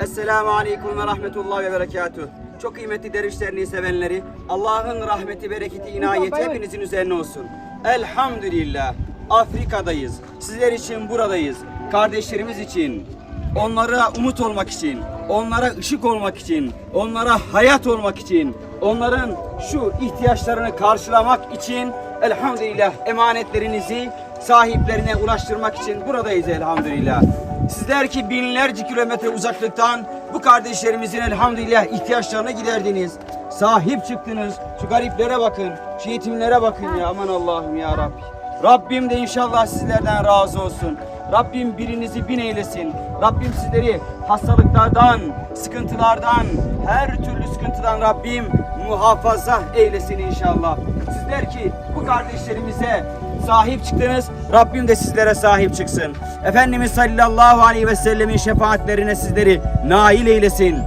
Esselamu Aleyküm ve Rahmetullah ve Berekatuh. Çok kıymetli derviş derneği sevenleri, Allah'ın rahmeti, bereketi, inayeti hepinizin üzerine olsun. Elhamdülillah. Afrika'dayız. Sizler için buradayız. Kardeşlerimiz için, onlara umut olmak için, onlara ışık olmak için, onlara hayat olmak için, onların şu ihtiyaçlarını karşılamak için elhamdülillah emanetlerinizi sahiplerine ulaştırmak için buradayız elhamdülillah. Sizler ki binlerce kilometre uzaklıktan bu kardeşlerimizin elhamdülillah ihtiyaçlarını giderdiniz. Sahip çıktınız. Şu gariplere bakın, şu yetimlere bakın ya aman Allah'ım ya Rabbi. Rabbim de inşallah sizlerden razı olsun. Rabbim birinizi bin eylesin. Rabbim sizleri hastalıklardan, sıkıntılardan, her türlü sıkıntıdan Rabbim muhafaza eylesin inşallah. Sizler ki bu kardeşlerimize sahip çıktınız. Rabbim de sizlere sahip çıksın. Efendimiz sallallahu aleyhi ve sellemin şefaatlerine sizleri nail eylesin.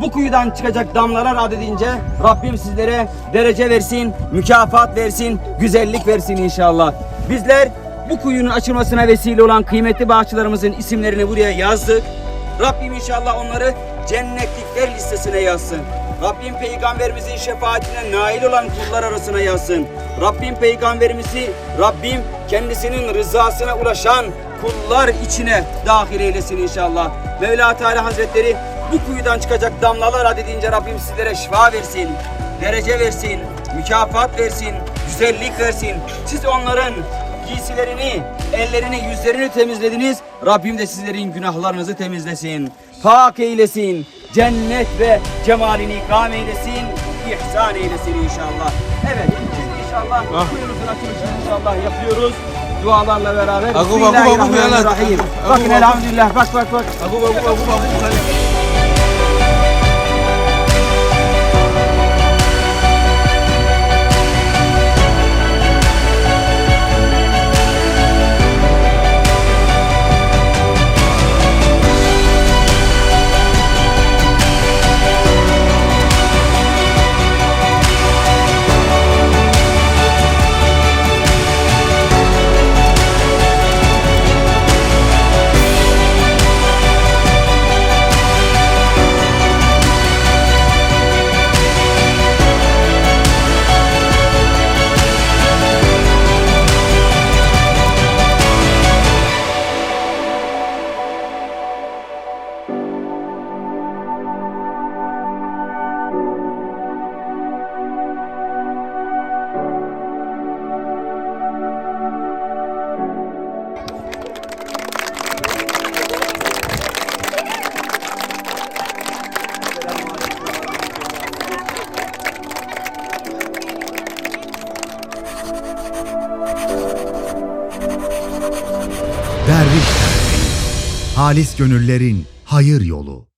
Bu kuyudan çıkacak damlalar adedince Rabbim sizlere derece versin, mükafat versin, güzellik versin inşallah. Bizler bu kuyunun açılmasına vesile olan kıymetli bağışçılarımızın isimlerini buraya yazdık. Rabbim inşallah onları cennetlikler listesine yazsın. Rabbim peygamberimizin şefaatine nail olan kullar arasına yazsın. Rabbim peygamberimizi Rabbim kendisinin rızasına ulaşan kullar içine dahil eylesin inşallah. Mevla Teala Hazretleri bu kuyudan çıkacak damlalar adedince Rabbim sizlere şifa versin, derece versin, mükafat versin, güzellik versin. Siz onların giysilerini, ellerini, yüzlerini temizlediniz. Rabbim de sizlerin günahlarınızı temizlesin. Pak eylesin. Cennet ve cemalini ikram eylesin. ihsan eylesin inşallah. Evet, biz inşallah Ah. kuyunuzun açılışını inşallah yapıyoruz. Dualarla beraber. Agu, agu, agu, Bismillahirrahmanirrahim. agu, Bakın agu. elhamdülillah. Bak bak bak. Aku aku aku aku. Derviş Halis Gönüllerin Hayır Yolu